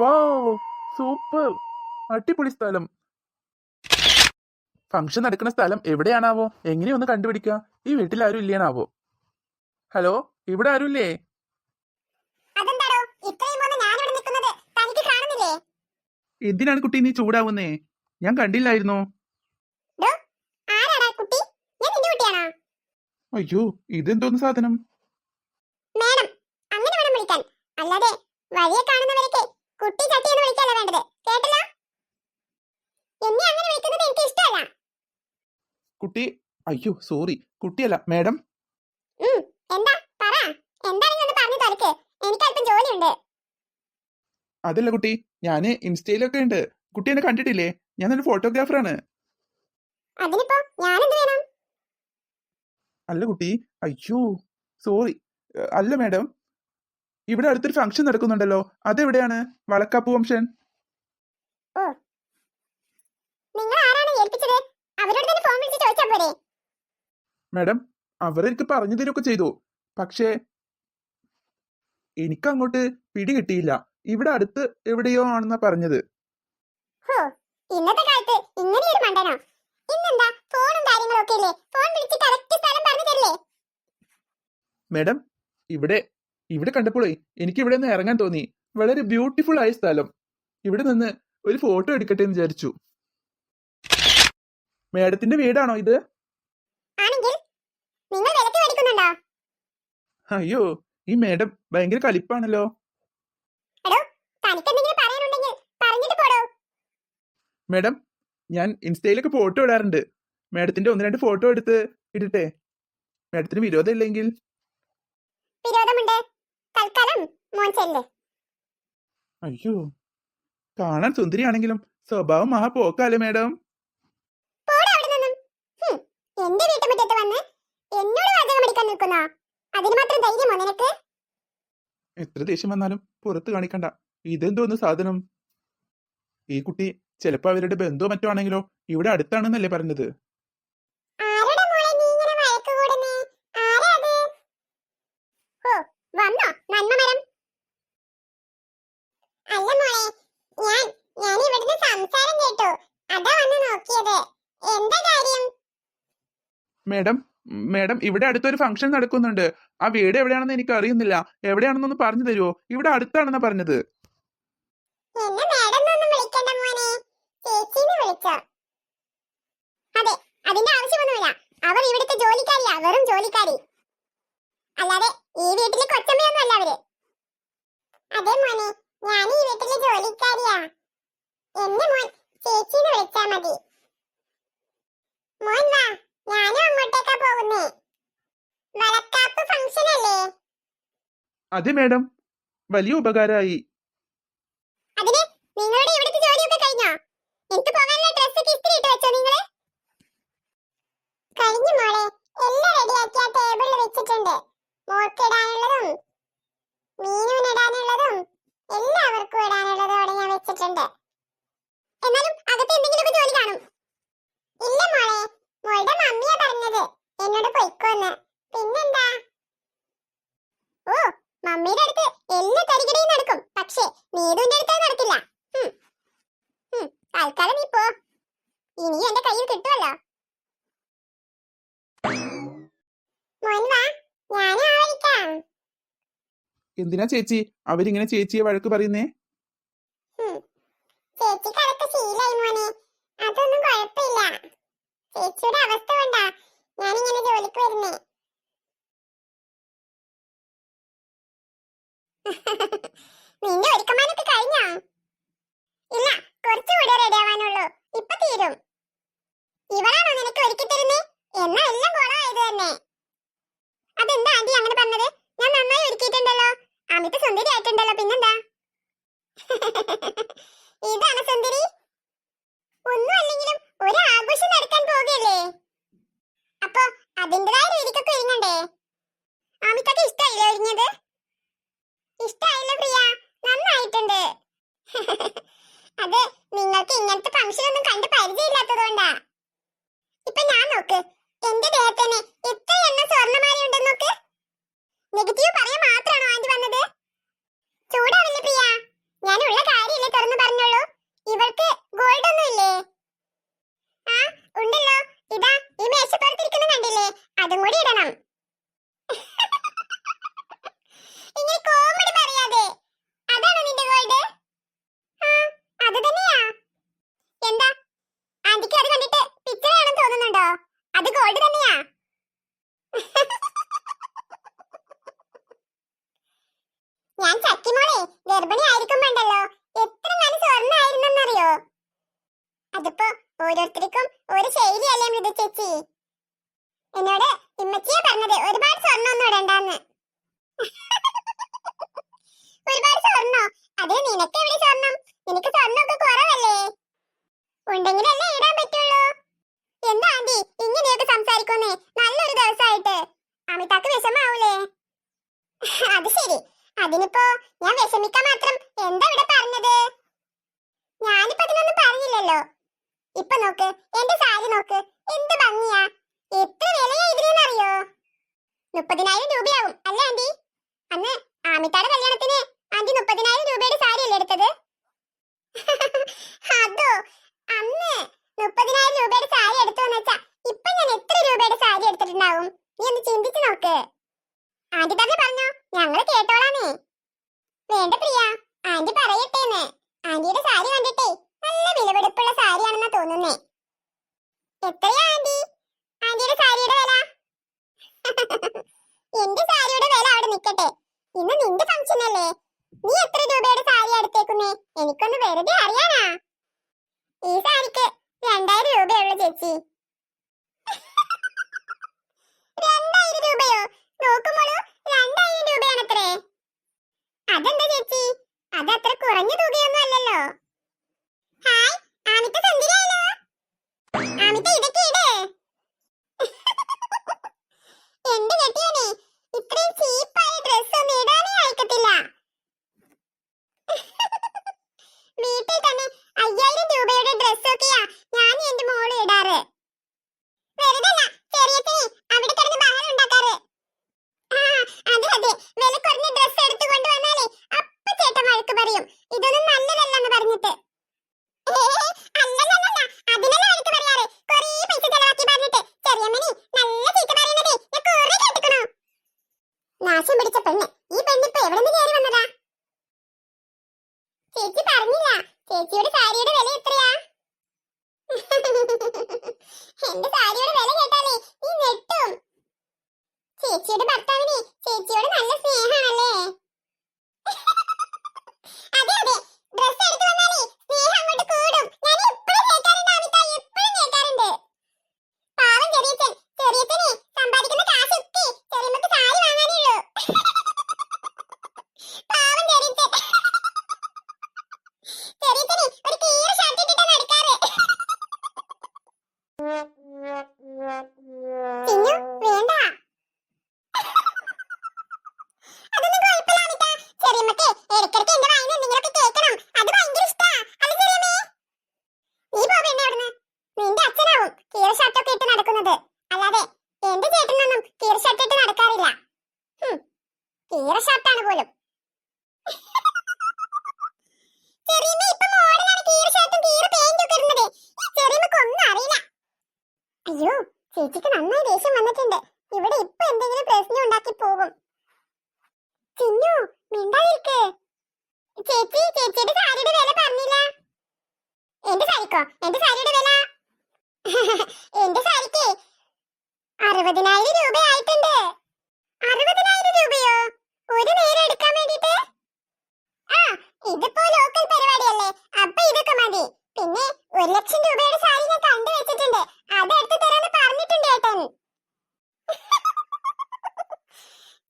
വാ സൂപ്പർ. അടിപൊളി സ്ഥലം. ഫംഗ്ഷൻ നടക്കുന്ന സ്ഥലം എവിടെയാണാവോ? എങ്ങനെയൊന്ന് കണ്ടുപിടിക്കുക? ഈ വീട്ടിൽ ആരും ഇല്ലേണാവോ? ഹലോ ഇവിടെ ആരും കാണുന്നില്ലേ? എന്തിനാണ് കുട്ടി നീ ചൂടാവുന്നേ? ഞാൻ കണ്ടില്ലായിരുന്നു? അയ്യോ ഇതെന്തോന്ന് സാധനം? മേഡം അങ്ങനെ വേണം വിളിക്കാൻ. അല്ലാതെ വഴിയെ കാണുന്നവരൊക്കെ കുട്ടി ചട്ടി എന്ന് വിളിക്കല്ല വേണ്ടത്? കേട്ടല്ലോ? എന്നെ അങ്ങനെ വിളിക്കുന്നത് എനിക്ക് ഇഷ്ടമല്ല. കുട്ടി അയ്യോ സോറി കുട്ടിയല്ല മാഡം എന്താ? പറ. എന്താണെങ്കിലും ഒന്ന് പറഞ്ഞു തരക്ക്? എനിക്ക് അല്പം ജോലിയുണ്ട്. അതല്ല കുട്ടി ഞാൻ ഇൻസ്റ്റയിലൊക്കെ ഉണ്ട്. കുട്ടി എന്നെ കണ്ടിട്ടില്ലേ? ഞാൻ ഒരു ഫോട്ടോഗ്രാഫറാണ് അതിനിപ്പോ ഞാനെന്ത് വേണം? അല്ല കുട്ടി അയ്യോ സോറി അല്ല മാഡം ഇവിടെ അടുത്തൊരു ഫംഗ്ഷൻ നടക്കുന്നുണ്ടല്ലോ. അതെവിടെയാണ്? വളക്കാപ്പ് ഫംഗ്ഷൻ പോരെ? മാഡം അവർ എനിക്ക് പറഞ്ഞു തരുമൊക്കെ ചെയ്തു. പക്ഷേ എനിക്ക് അങ്ങോട്ട് പിടി കിട്ടിയില്ല. ഇവിടെ അടുത്ത് എവിടെയോ ആണെന്നാ പറഞ്ഞത്. ഇന്നത്തെ കാലത്ത് ഒരു മണ്ടനോ? ഇന്നെന്താ? ഫോണും കാര്യങ്ങളും ഒക്കെ ഇല്ലേ? ഫോൺ വിളിച്ച് കറക്റ്റ് സ്ഥലം പറഞ്ഞു തരില്ലേ? മാഡം ഇവിടെ ഇവിടെ കണ്ടപ്പോഴേ എനിക്ക് ഇവിടെ നിന്ന് ഇറങ്ങാൻ തോന്നി. വളരെ ബ്യൂട്ടിഫുൾ ആയ സ്ഥലം. ഇവിടെ നിന്ന് ഒരു ഫോട്ടോ എടുക്കട്ടെ എന്ന് വിചാരിച്ചു. മേഡത്തിന്റെ വീടാണോ ഇത്? അയ്യോ ഈ മേഡം ഭയങ്കര കലിപ്പാണല്ലോ. മാഡം ഞാൻ ഇൻസ്റ്റയിലൊക്കെ ഫോട്ടോ ഇടാറുണ്ട്. മേഡത്തിന്റെ ഒന്ന് രണ്ട് ഫോട്ടോ എടുത്ത് ഇടട്ടെ. മേഡത്തിന് വിരോധമില്ലെങ്കിൽ. വിരോധമുണ്ട്. തൽക്കാലം മോൻ ചെല്ലേ. അയ്യോ കാണാൻ സുന്ദരിയാണെങ്കിലും സ്വഭാവം മഹാ പോക്കാലേ മാഡം എന്റെ വീട്ടുമുറ്റത്ത് വന്ന് എന്നോട് വാചകം അടിക്കാൻ നിൽക്കുന്നോ? അതിന് മാത്രം ധൈര്യമോ നിനക്ക്? എത്ര ദേഷ്യം വന്നാലും പുറത്ത് കാണിക്കണ്ട. ഇതെന്തോന്ന് സാധനം? ഈ കുട്ടി ചിലപ്പോ അവരുടെ ബന്ധുവോ മറ്റോ ആണെങ്കിലോ ഇവിടെ അടുത്താണെന്നല്ലേ പറഞ്ഞത് ആരുടെ മോളെ നീ ഇങ്ങനെ വഴക്ക് കൂടുന്നേ ആരാ അത് ഓ വന്നോ നന്മ മരം അല്ല മോളെ ഞാൻ ഞാൻ ഇവിടുന്ന് സംസാരം കേട്ടു അതാ വന്ന് നോക്കിയത് എന്താ കാര്യം മാഡം മേഡം ഇവിടെ അടുത്തൊരു ഫംഗ്ഷൻ നടക്കുന്നുണ്ട്. ആ വീട് എവിടെയാണെന്ന് എനിക്ക് അറിയുന്നില്ല എവിടെയാണെന്നൊന്ന് പറഞ്ഞു തരുമോ ഇവിടെ അടുത്താണെന്നാ പറഞ്ഞത്. അതെ അവർ ഇവിടുത്തെ വെറും ജോലിക്കാരി. ഈ വീട്ടിലെ കൊച്ചമ്മയൊന്നുമല്ല അവർ. അതെ ഞാൻ ഈ വീട്ടിലെ എന്നെ മോൻ വിളിച്ചാ മതി. മോൻ വാ. ഞാനും അങ്ങോട്ടേക്കാ പോകുന്നേ. വളക്കാപ്പ് ഫംഗ്ഷൻ അല്ലേ? അതെ മാഡം. വലിയ ഉപകാരമായി അതിന് നിങ്ങളുടെ ഇവിടുത്തെ ജോലിയൊക്കെ കഴിഞ്ഞോ? എനിക്ക് പോകാനുള്ള ഡ്രസ് ഒക്കെ ഇസ്തിരി ഇട്ട് വെച്ചോ നിങ്ങൾ? കഴിഞ്ഞു മോളെ. എല്ലാം റെഡിയാക്കി ആ ടേബിളിൽ വെച്ചിട്ടുണ്ട്. മോൾക്ക് ഇടാനുള്ളതും മീനുവിന് ഇടാനുള്ളതും എല്ലാവർക്കും ഇടാനുള്ളതും അവിടെ ഞാൻ വെച്ചിട്ടുണ്ട് എന്നാലും അകത്ത് എന്തെങ്കിലുമൊക്കെ ജോലി കാണും ഇല്ല മോളെ മോളുടെ മമ്മിയാ പറഞ്ഞത് എന്നോട് പൊയ്ക്കോന്ന് പിന്നെന്താ ഓ മമ്മിയുടെ അടുത്ത് എല്ലാ തരികിടയും നടക്കും പക്ഷേ നീതുവിന്റെ അടുത്ത് അത് നടക്കില്ല ഹും. ഹും. തൽക്കാലം നീ പോ ഇനി എന്റെ കയ്യിൽ കിട്ടുമല്ലോ എന്തിനാ ചേച്ചി? അവരിങ്ങനെ ചേച്ചിയെ വഴക്ക് പറയുന്നേ? ചേച്ചിക്ക് അതൊക്കെ ശീലായി മോനെ. അതൊന്നും കുഴപ്പമില്ല. ചേച്ചിയുടെ അവസ്ഥ കൊണ്ടാ ഞാനിങ്ങനെ ജോലിക്ക് വരുന്നേ. നിന്റെ ഒരുക്കമാനൊക്കെ കഴിഞ്ഞോ? ഇല്ല കുറച്ചുകൂടെ റെഡി ആവാനുള്ളൂ. ഇപ്പൊ തീരും. ഇവളാണോ നിനക്ക് ഒരുക്കി തരുന്നേ? എന്നാ എല്ലാം കോളമായത് തന്നെ. അതെന്താ ആന്റി അങ്ങനെ പറഞ്ഞത്? ഞാൻ നന്നായി ഒരുക്കിയിട്ടുണ്ടല്ലോ. അമിത സുന്ദരി ആയിട്ടുണ്ടല്ലോ പിന്നെന്താ? ഇതാണ് സുന്ദരി. ഒന്നും അല്ലെങ്കിലും ഒരു ആഘോഷം നടക്കാൻ പോകുകയല്ലേ ഞാൻ ചക്കിമോളെ ഗർഭിണി ആയിരിക്കുമ്പോണ്ടല്ലോ. എത്ര നല്ല സ്വർണായിരുന്നറിയോ അതിപ്പോ ഓരോരുത്തർക്കും ഒരു ശൈലിയല്ലേ മൃദു ചേച്ചി. എന്നോട് ഇമ്മച്ചിയെ പറഞ്ഞത് ഒരുപാട് സ്വർണൊന്നും ഇടണ്ടെന്ന്. ഒരുപാട് സ്വർണോ? അതെ നിനക്ക് എവിടെ സ്വർണം നിനക്ക് സ്വർണമൊക്കെ കുറവല്ലേ? ഉണ്ടെങ്കിലല്ലേ മുപ്പതിനായിരം രൂപയാവും. അല്ലേ ആന്റി? അന്ന് ആമിത്താടെ കല്യാണത്തിന് ആന്റി മുപ്പതിനായിരം രൂപയുടെ സാരി അല്ലേ എടുത്തത്? അതോ അന്ന് മുപ്പതിനായിരം രൂപയുടെ സാരി എടുത്തോന്ന് വെച്ചാ ഇപ്പൊ ഞാൻ എത്ര രൂപയുടെ സാരി എടുത്തിട്ടുണ്ടാവും? നീ ഒന്ന് ചിന്തിച്ചു നോക്ക്. ആന്റി തന്നെ പറഞ്ഞു ഞങ്ങൾ കേട്ടോളാന്നേ. വേണ്ട പ്രിയ ആന്റി പറയട്ടേന്ന്. ആന്റിയുടെ സാരി കണ്ടിട്ടേ നല്ല വിലപിടിപ്പുള്ള സാരിയാണെന്നാ തോന്നുന്നേ. എത്രയാ ಇರೋದೇ Ah, ah. അയ്യോ ചേച്ചിക്ക് നന്നായി ദേഷ്യം വന്നിട്ടുണ്ട്. ഇവിടെ ഇപ്പൊ എന്തെങ്കിലും പ്രശ്നം ഉണ്ടാക്കി പോകും. ചിന്നു മിണ്ടാതിരിക്ക്. ചേച്ചി ചേച്ചിയുടെ സാരിയുടെ വില പറഞ്ഞില്ല. എന്റെ സാരിക്കോ? എന്റെ സാരിയുടെ വില? എന്റെ സാരിക്ക് അറുപതിനായിരം രൂപ ആയിട്ടുണ്ട് അറുപതിനായിരം രൂപയോ? ഒരു നേരം എടുക്കാൻ വേണ്ടിട്ട് ആ ഇതിപ്പോ ലോക്കൽ പരിപാടിയല്ലേ. അപ്പൊ ഇതൊക്കെ മതി. പിന്നെ ഒരു ലക്ഷം രൂപയുടെ സാരി ഞാൻ കണ്ടു വെച്ചിട്ടുണ്ട് അത് എടുത്തു തരാന്ന് പറഞ്ഞിട്ടുണ്ട് ഏട്ടൻ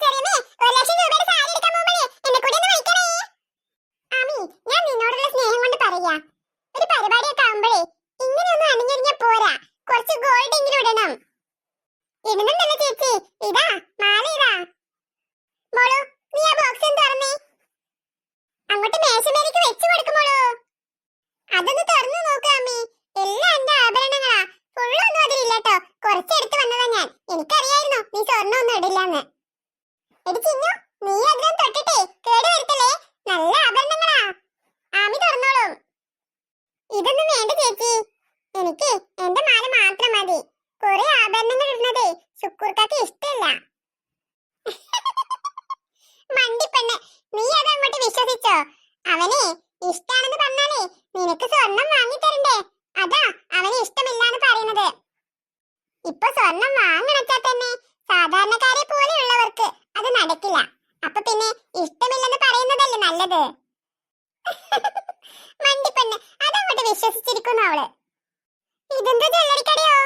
ചെറിയമേ ഒരു ലക്ഷം രൂപയുടെ സാരി എടുക്കാൻ പോകുമ്പോഴേ എന്നെ കൂടി ഒന്ന് വിളിക്കണേ ആമി ഞാൻ നിന്നോടുള്ള സ്നേഹം കൊണ്ട് പറയാ ഒരു പരിപാടിയൊക്കെ ആവുമ്പോഴേ ഇങ്ങനെയൊന്നും അണിഞ്ഞൊരുങ്ങിയ പോരാ കുറച്ച് ഗോൾഡ് എങ്കിലും ഇടണം ഇടുന്നുണ്ടല്ലോ ചേച്ചി ഇതാ മാല ഇതാ മോളു നീ ആ ബോക്സ് ഒന്ന് തുറന്നേ അങ്ങോട്ട് മേശമേലേക്ക് വെച്ചു കൊടുക്കുമോളൂ അതൊന്ന് തുറന്നു നോക്ക് അമ്മി എല്ലാം എന്റെ ആഭരണങ്ങളാ ഫുള്ളൊന്നും അതിലില്ലട്ടോ കുറച്ചെടുത്ത് വന്നതാ ഞാൻ എനിക്കറിയായിരുന്നു നീ സ്വർണമൊന്നും ഇടില്ലെന്ന് എടി ചിന്നു നീ അതിലും തൊട്ടിട്ടേ കേട് വരുത്തല്ലേ നല്ല ആഭരണങ്ങളാ ആമി തുറന്നോളും ഇതൊന്നും വേണ്ട ചേച്ചി എനിക്ക് എന്റെ മാല മാത്രം മതി. കുറെ ആഭരണങ്ങൾ ഇടുന്നതേ ശുക്കൂർക്കാക്ക് ഇഷ്ടല്ല. മണ്ടിപ്പെണ്ണ് നീ അത് അങ്ങോട്ട് വിശ്വസിച്ചോ? അവനെ ഇഷ്ടാണെന്ന് പറഞ്ഞാലേ നിനക്ക് സ്വർണം വാങ്ങി തരണ്ടേ അതാ അവന് ഇഷ്ടമില്ലാന്ന് പറയുന്നത്. ഇപ്പൊ സ്വർണം വാങ്ങണച്ചാ തന്നെ സാധാരണക്കാരെ പോലെയുള്ളവർക്ക് അത് നടക്കില്ല. അപ്പൊ പിന്നെ ഇഷ്ടമില്ലെന്ന് പറയുന്നതല്ലേ നല്ലത്? മണ്ടിപ്പെണ്ണ് അതങ്ങോട്ട് വിശ്വസിച്ചിരിക്കുന്നു അവൾ. ഇതെന്താ ജ്വല്ലറിക്കടയോ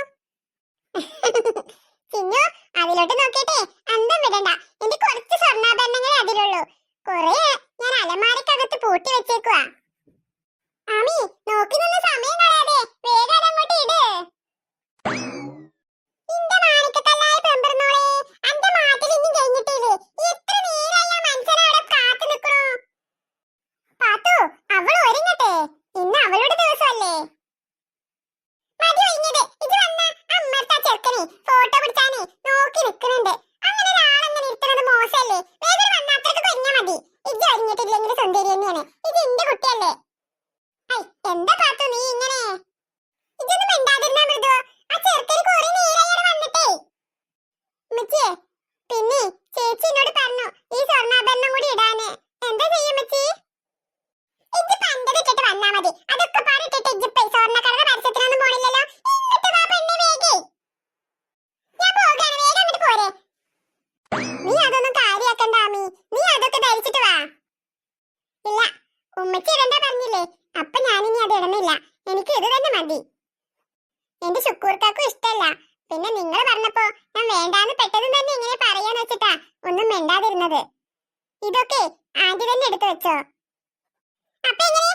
ചിന്നു അതിലോട്ട് നോക്കിയിട്ടേ അന്തം വിടണ്ട. എന്റെ കുറച്ച് സ്വർണാഭരണങ്ങളെ അതിലുള്ളൂ. കൊറേ ഞാൻ അലമാരക്കകത്ത് പൂട്ടി വെച്ചേക്കുവാ. ആമി നോക്കി നിന്ന് മോശമല്ലേ വേഗം വന്ന അത്രയ്ക്ക് കൊഞ്ഞ മതി. ഇത് ഒഴിഞ്ഞിട്ടില്ലെങ്കിൽ സുന്ദരി ഇത് എന്റെ കുട്ടിയല്ലേ? ഐ എന്താ പാത്തു നീ ഇങ്ങനെ? ഇതൊന്നും മിണ്ടാതിരുന്നാ മൃദു. ആ ചെറുക്കന് കുറെ നേരായി വന്നിട്ടേ. ഉമ്മച്ചിയെ പിന്നെ ചേച്ചി എന്നോട് പറഞ്ഞു ഈ സ്വർണാഭരണം കൂടി ഇടാന്. എന്താ ചെയ്യും ഉമ്മച്ചി? ഇത് പണ്ടത് ഇട്ടിട്ട് വന്നാ മതി. അതൊക്കെ പാടിട്ടിട്ട് ഇജ്ജിപ്പേ സ്വർണക്കടയുടെ പരസ്യത്തിനൊന്നും പോണില്ലല്ലോ എന്നിട്ട് വാ പെണ്ണെ വേഗേ ഞാൻ പോകാണ് വേഗം അങ്ങോട്ട് പോരെ നീ അതൊന്നും കാര്യാക്കണ്ട ആമി നീ അതൊക്കെ ധരിച്ചിട്ട് വാ ഇല്ല ഉമ്മച്ചി ഇടണ്ട പറഞ്ഞില്ലേ അപ്പൊ ഞാനിനി അത് ഇടുന്നില്ല എനിക്ക് ഇത് തന്നെ മതി എന്റെ ശുക്കൂർക്കാക്കും ഇഷ്ടല്ല പിന്നെ നിങ്ങൾ പറഞ്ഞപ്പോ ഞാൻ വേണ്ടാന്ന് പെട്ടെന്ന് തന്നെ ഇങ്ങനെ പറയാന്ന് വെച്ചിട്ടാ ഒന്നും മിണ്ടാതിരുന്നത് ഇതൊക്കെ ആന്റി തന്നെ എടുത്തു വെച്ചോ. അപ്പൊ എങ്ങനെ